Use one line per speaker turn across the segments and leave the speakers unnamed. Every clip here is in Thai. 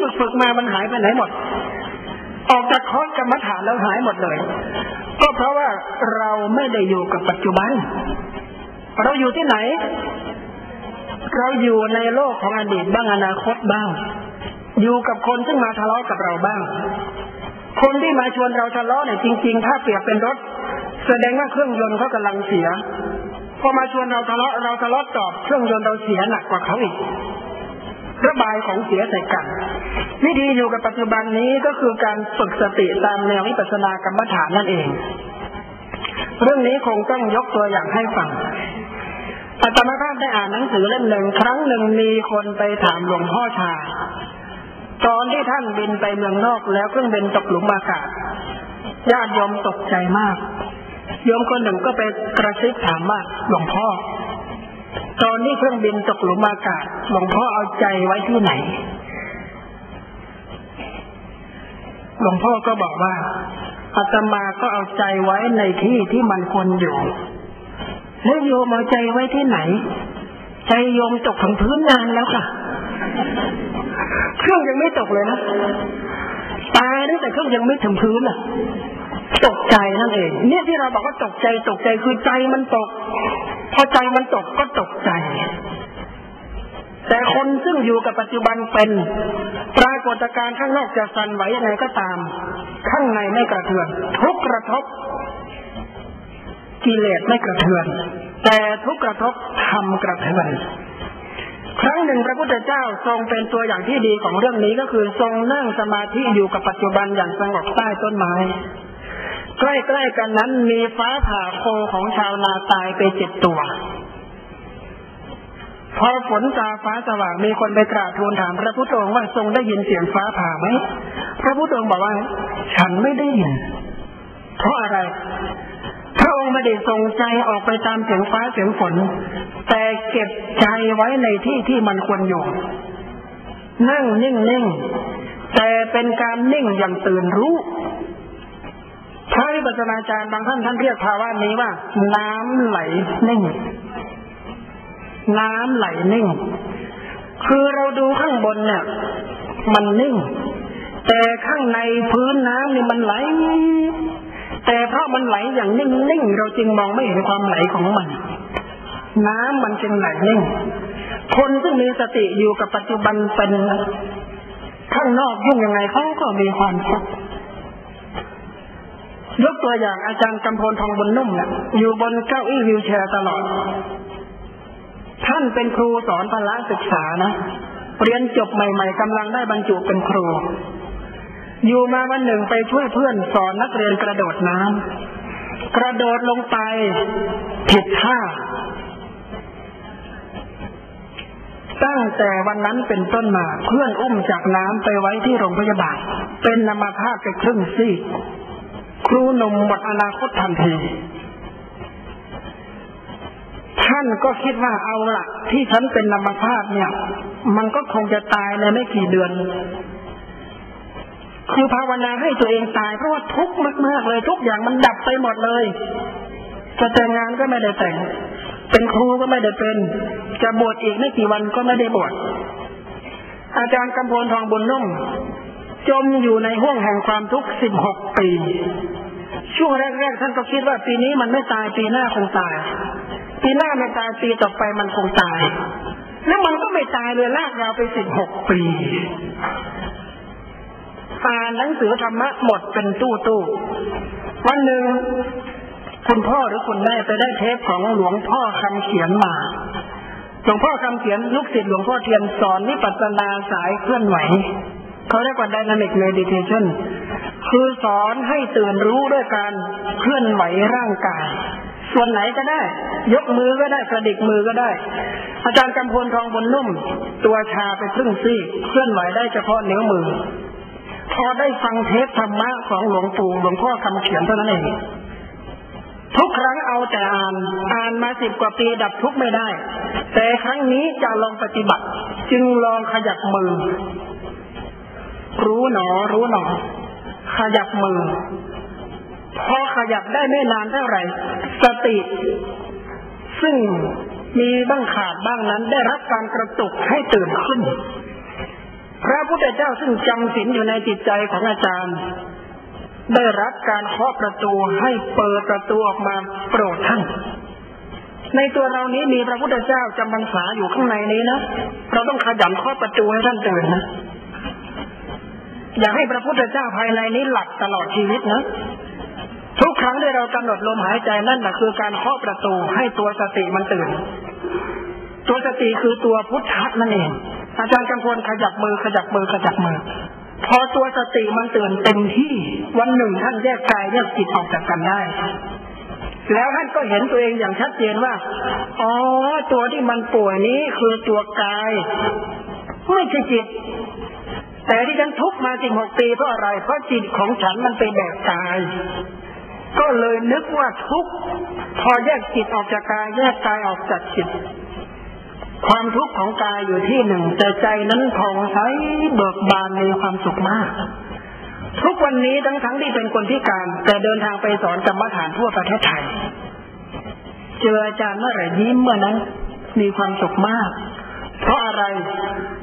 ฝึกฝึกมามันหายไปไหนหมด ออกจากคอร์สกรรมฐานแล้วหายหมดเลย ก็เพราะว่าเราไม่ได้อยู่กับปัจจุบัน เราอยู่ที่ไหน เราอยู่ในโลกของอดีตบ้างอนาคตบ้าง อยู่กับคนซึ่งมาทะเลาะกับเราบ้าง คนที่มาชวนเราทะเลาะเนี่ยจริง ๆ ถ้าเปรียบเป็นรถ แสดงว่าเครื่องยนต์เขากำลังเสียพอมาชวนเราทะเลาะเราทะเลาะตอบเครื่องยนต์เราเสียหนักกว่าเขาอีกระบายของเสียใส่กัน วิธีอยู่กับปัจจุบันนี้ก็คือการฝึกสติตามแนววิปัสสนากรรมฐานนั่นเอง เรื่องนี้คงต้องยกตัวอย่างให้ฟังอาตมาภาพได้อ่านหนังสือเล่มหนึ่งครั้งหนึ่งมีคนไปถามหลวงพ่อชา ตอนที่ท่านบินไปเมืองนอกแล้วเครื่องบินตกหลุมอากาศญาติโยมตกใจมากโยมคนหนึ่งก็ไปกระซิบถามว่าหลวงพ่อ ตอนนี้เครื่องบินตกหลุมอากาศหลวงพ่อเอาใจไว้ที่ไหน หลวงพ่อก็บอกว่าอาตมาก็เอาใจไว้ในที่ที่มันควรอยู่แล้วโยมเอาใจไว้ที่ไหน ใจโยมตกถึงพื้นนานแล้วค่ะเครื่องยังไม่ตกเลยนะตายตั้งแต่เครื่องยังไม่ถึงพื้นอะตกใจนั่นเอง เนี่ยที่เราบอกว่าตกใจตกใจคือใจมันตก พอใจมันตกก็ตกใจ แต่คนซึ่งอยู่กับปัจจุบันเป็น ปรากฏการณ์ข้างนอกจะสั่นไหวยังไงก็ตาม ข้างในไม่กระเทือนทุกกระทบกิเลสไม่กระเทือน แต่ทุกกระทบทำกระเทือนครั้งหนึ่งพระพุทธเจ้าทรงเป็นตัวอย่างที่ดีของเรื่องนี้ก็คือทรงนั่งสมาธิอยู่กับปัจจุบันอย่างสงบใต้ต้นไม้ ใกล้ๆกันนั้นมีฟ้าผ่าโคของชาวนาตายไปเจ็ดตัว พอฝนตาฟ้าสว่างมีคนไปกราบทูลถาม พระพุทธองค์ว่าทรงได้ยินเสียงฟ้าผ่าไหมพระพุทธองค์บอกว่า ฉันไม่ได้ยิน เพราะอะไร พระองค์ไม่ได้ทรงใจออกไปตามเสียงฟ้าเสียงฝน แต่เก็บใจไว้ในที่ที่มันควรอยู่ นั่งนิ่งๆแต่เป็นการนิ่งอย่างตื่นรู้พระวิปัสสนาจารย์บางท่านท่านเรียกภาวะนี้ว่า น้ำไหลนิ่ง น้ำไหลนิ่ง คือเราดูข้างบนเนี่ย มันนิ่ง แต่ข้างในพื้นน้ำเนี่ยมันไหล แต่เพราะมันไหลอย่างนิ่งๆเราจึงมองไม่เห็นความไหลของมัน น้ำมันจึงไหลนิ่ง คนซึ่งมีสติอยู่กับปัจจุบันเป็นข้างนอกยุ่งยังไงเขาก็มีความสุขยกตัวอย่างอาจารย์กำพลทองบนนุ่มเนี่ยอยู่บนเก้าอี้วิวแชร์ตลอด ท่านเป็นครูสอนพละศึกษานะ เรียนจบใหม่ ๆกำลังได้บรรจุเป็นครู อยู่มาวันหนึ่งไปช่วยเพื่อนสอนนักเรียนกระโดดน้ำกระโดดลงไปผิดท่า ตั้งแต่วันนั้นเป็นต้นมาเพื่อนอุ้มจากน้ำไปไว้ที่โรงพยาบาล เป็นนามาพาพไปครึ่งซี่ครูหนุ่มหมดอนาคตทันที ท่านก็คิดว่าเอาละที่ฉันเป็นนามภาพเนี่ย มันก็คงจะตายในไม่กี่เดือน คือภาวนาให้ตัวเองตายเพราะว่าทุกข์มากๆเลย ทุกอย่างมันดับไปหมดเลย จะแต่งงานก็ไม่ได้แต่ง เป็นครูก็ไม่ได้เป็น จะบวชอีกไม่กี่วันก็ไม่ได้บวชอาจารย์กำพลทองบุญนุ่ม จมอยู่ในห้วงแห่งความทุกข์สิบหกปี ช่วงแรกๆท่านก็คิดว่าปีนี้มันไม่ตายปีหน้าคงตาย ปีหน้าไม่ตายปีต่อไปมันคงตาย แล้วมันก็ไม่ตายเลยลากยาวไปสิบหกปีอ่านหนังสือธรรมะหมดเป็นตู้ตู้วันหนึ่งคุณพ่อหรือคุณแม่ไปได้เทปของหลวงพ่อคำเขียนมา หลวงพ่อคำเขียนลูกศิษย์หลวงพ่อเทียนสอนนิปัสนาสายเคลื่อนไหวเขาเรียกว่า dynamic meditation คือสอนให้ตื่นรู้ด้วยการเคลื่อนไหวร่างกาย ส่วนไหนก็ได้ ยกมือก็ได้กระดิกมือก็ได้ อาจารย์กำพลทองบนนุ่ม ตัวชาไปครึ่งซี่เคลื่อนไหวได้เฉพาะนิ้วมือ พอได้ฟังเทปธรรมะของหลวงปู่หลวงพ่อคำเขียนเท่านั้นเองทุกครั้งเอาแต่อ่าน อ่านมาสิบกว่าปีดับทุกไม่ได้ แต่ครั้งนี้จะลองปฏิบัติ จึงลองขยับมือ รู้หนอ รู้หนอ ขยับมือ พอขยับได้ไม่นานเท่าไหร่ สติ ซึ่งมีบ้างขาดบ้างนั้น ได้รับการกระตุกให้ตื่นขึ้น พระพุทธเจ้าซึ่งจำศีลอยู่ในจิตใจของอาจารย์ ได้รับการเคาะประตูให้เปิดประตูออกมาโปรดท่านในตัวเรานี้มีพระพุทธเจ้าจำพรรษาอยู่ข้างในนี้นะเราต้องขยันเคาะประตูให้ท่านตื่นนะอย่าให้พระพุทธเจ้าภายในนี้หลับตลอดชีวิตนะ รั้งที่เรากำหนดลมหายใจนั่นแหละคือการเคาะประตูให้ตัวสติมันตื่น ตัวสติคือตัวพุทธะนั่นเอง อาจารย์กำพลขยับมือขยับมือขยับมือ พอตัวสติมันตื่นเต็มที่วันหนึ่งท่านแยกกายแยกจิตออกจากกันได้แล้วท่านก็เห็นตัวเองอย่างชัดเจนว่า อ๋อ ตัวที่มันป่วยนี้คือตัวกาย ไม่ใช่จิต แต่ที่ฉันทุกมาสิบหกปีเพราะอะไร เพราะจิตของฉันมันเป็นแบบกาย ก็เลยนึกว่าทุกพอแยกจิตออกจากกายแยกกายออกจากจิต ความทุกข์ของกายอยู่ที่หนึ่ง แต่ใจนั้นผ่องใสเบิกบานมีความสุขมาก ทุกวันนี้ทั้งทั้งที่เป็นคนพิการ แต่เดินทางไปสอนกรรมฐานทั่วประเทศไทย เจออาจารย์เมื่อไหร่ยิ้มเมื่อนั้น มีความสุขมาก เพราะอะไร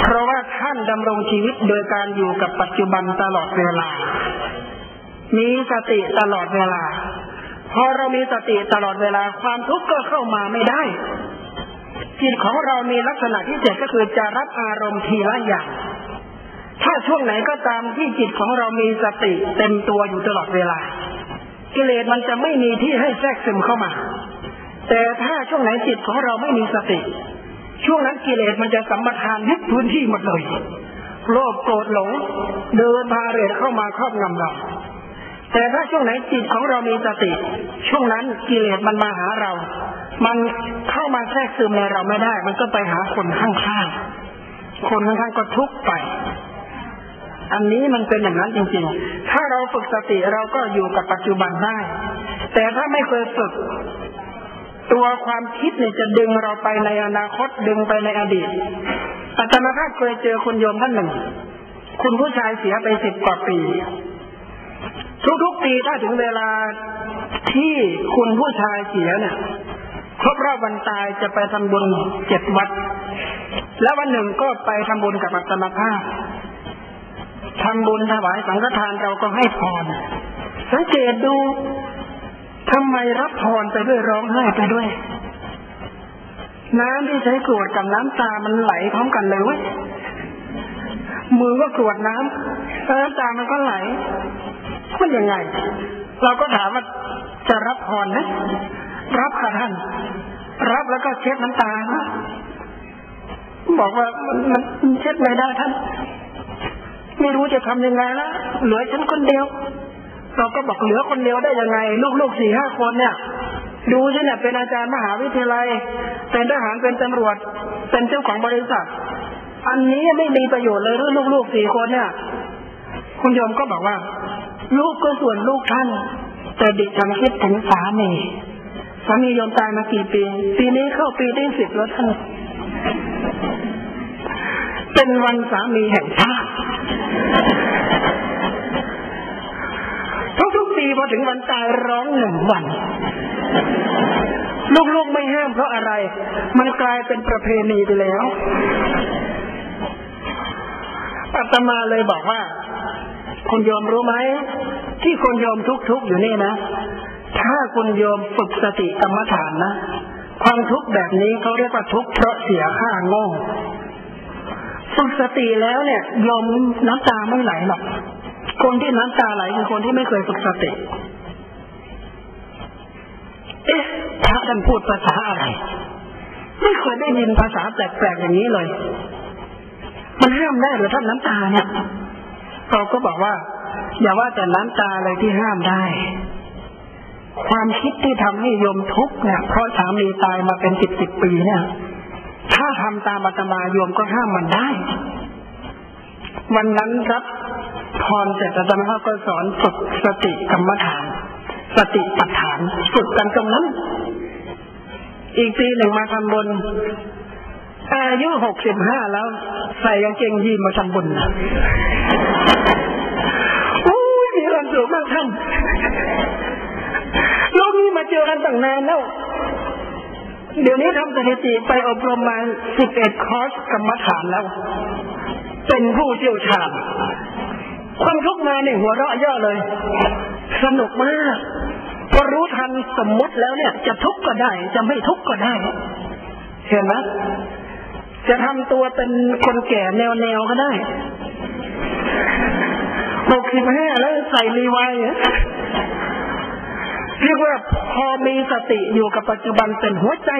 เพราะว่าท่านดำรงชีวิตโดยการอยู่กับปัจจุบันตลอดเวลา มีสติตลอดเวลา พอเรามีสติตลอดเวลาความทุกข์ก็เข้ามาไม่ได้จิตของเรามีลักษณะที่เจ็ดก็คือจะรับอารมณ์ทีละอย่าง ถ้าช่วงไหนก็ตามที่จิตของเรามีสติเต็มตัวอยู่ตลอดเวลา กิเลสมันจะไม่มีที่ให้แทรกซึมเข้ามา แต่ถ้าช่วงไหนจิตของเราไม่มีสติ ช่วงนั้นกิเลสมันจะสัมปทานยึดพื้นที่หมดเลย โลภโกรธหลงเดินพาเรศเข้ามาครอบงำเรา แต่ถ้าช่วงไหนจิตของเรามีสติ ช่วงนั้นกิเลสมันมาหาเรา มันเข้ามาแทรกซึมในเราไม่ได้ มันก็ไปหาคนข้างๆ คนข้างๆก็ทุกข์ไป อันนี้มันเป็นอย่างนั้นจริงๆ ถ้าเราฝึกสติเราก็อยู่กับปัจจุบันได้ แต่ถ้าไม่เคยฝึกตัวความคิดเนี่ยจะดึงเราไปในอนาคตดึงไปในอดีตอาจารย์ภาพเคยเจอคุณโยมท่านหนึ่ง คุณผู้ชายเสียไปสิบกว่าปี ทุกๆปีถ้าถึงเวลาที่คุณผู้ชายเสียเนี่ย ครบรอบวันตายจะไปทำบุญเจ็ดวัด แล้ววันหนึ่งก็ไปทำบุญกับอัตมาภาพทำบุญถวายสังฆทานเราก็ให้พรสังเกตดูทำไมรับพรไปด้วยร้องไห้ไปด้วย น้ำที่ใช้กรวดกับน้ำตามันไหลพร้อมกันเลยเว้ยมือก็กรวดน้ำน้ำตามันก็ไหล มันยังไง เราก็ถามว่าจะรับพรนะ รับค่ะท่าน รับแล้วก็เช็ดน้ำตานะบอกว่ามันเช็ดไม่ได้ท่าน ไม่รู้จะทำยังไงละเหลือฉันคนเดียว เราก็บอกเหลือคนเดียวได้ยังไง ลูกๆสี่ห้าคนเนี่ยดูสิเนี่ยเป็นอาจารย์มหาวิทยาลัย เป็นทหารเป็นตำรวจ เป็นเจ้าของบริษัท อันนี้ไม่มีประโยชน์เลยลูกๆสี่คนเนี่ย คุณโยมก็บอกว่า ลูกก็ส่วนลูกท่าน แต่ดิฉันคิดถึงสามีสามียอมตายมากี่ปี ปีนี้เข้าปีที่สิบแล้วท่าน เป็นวันสามีแห่งชาติทุกๆปีพอถึงวันตายร้องหนึ่งวัน ลูกๆไม่ห้ามเพราะอะไร มันกลายเป็นประเพณีไปแล้วอาตมาเลยบอกว่า คนยอมรู้ไหมที่คนยอมทุกๆอยู่นี่นะ ถ้าคุณโยมฝึกสติกรรมฐานนะความทุกข์แบบนี้เขาเรียกว่าทุกข์เพราะเสียค่าโง่ฝึกสติแล้วเนี่ยโยมน้ำตาไม่ไหลหรอกคนที่น้ำตาไหลคือคนที่ไม่เคยฝึกสติ เอ๊ะพระท่านพูดภาษาอะไร ไม่เคยได้ยินภาษาแปลกๆอย่างนี้เลย มันห้ามได้หรือท่านน้ำตาเนี่ย เราก็บอกว่า อย่าว่าแต่น้ำตาอะไรที่ห้ามได้ ความคิดที่ทำให้โยมทุกข์เนี่ยเพราะสามีตายมาเป็นสิบสิบปีเนี่ย ถ้าทำตามอาตมาโยมก็ห้ามมันได้ วันนั้นรับพรเสร็จอาตมาก็สอนฝึกสติกรรมฐาน สติปัฏฐานฝึกกันตรงนั้น อีกปีหนึ่งมาทำบุญ อายุหกสิบห้าแล้ว ใส่กางเกงยีนมาทำบุญโอ้ยมีความสุขมากท่านเรามีมาเจอกันตั้งนานแล้ว เดี๋ยวนี้ทำสถิติไปอบรมมาสิบเอ็ดคอร์สกรรมฐานแล้ว เป็นผู้เชี่ยวชาญความทุกข์มาเนี่ยหัวเราะย่อเลย สนุกมากพอรู้ทันสมมติแล้วเนี่ย จะทุกข์ก็ได้ จะไม่ทุกข์ก็ได้ เห็นไหม จะทำตัวเป็นคนแก่แนวแนวก็ได้หกสิบห้าแล้วใส่รีไวเรียกว่าพอมีสติอยู่กับปัจจุบันเป็นหัวใจ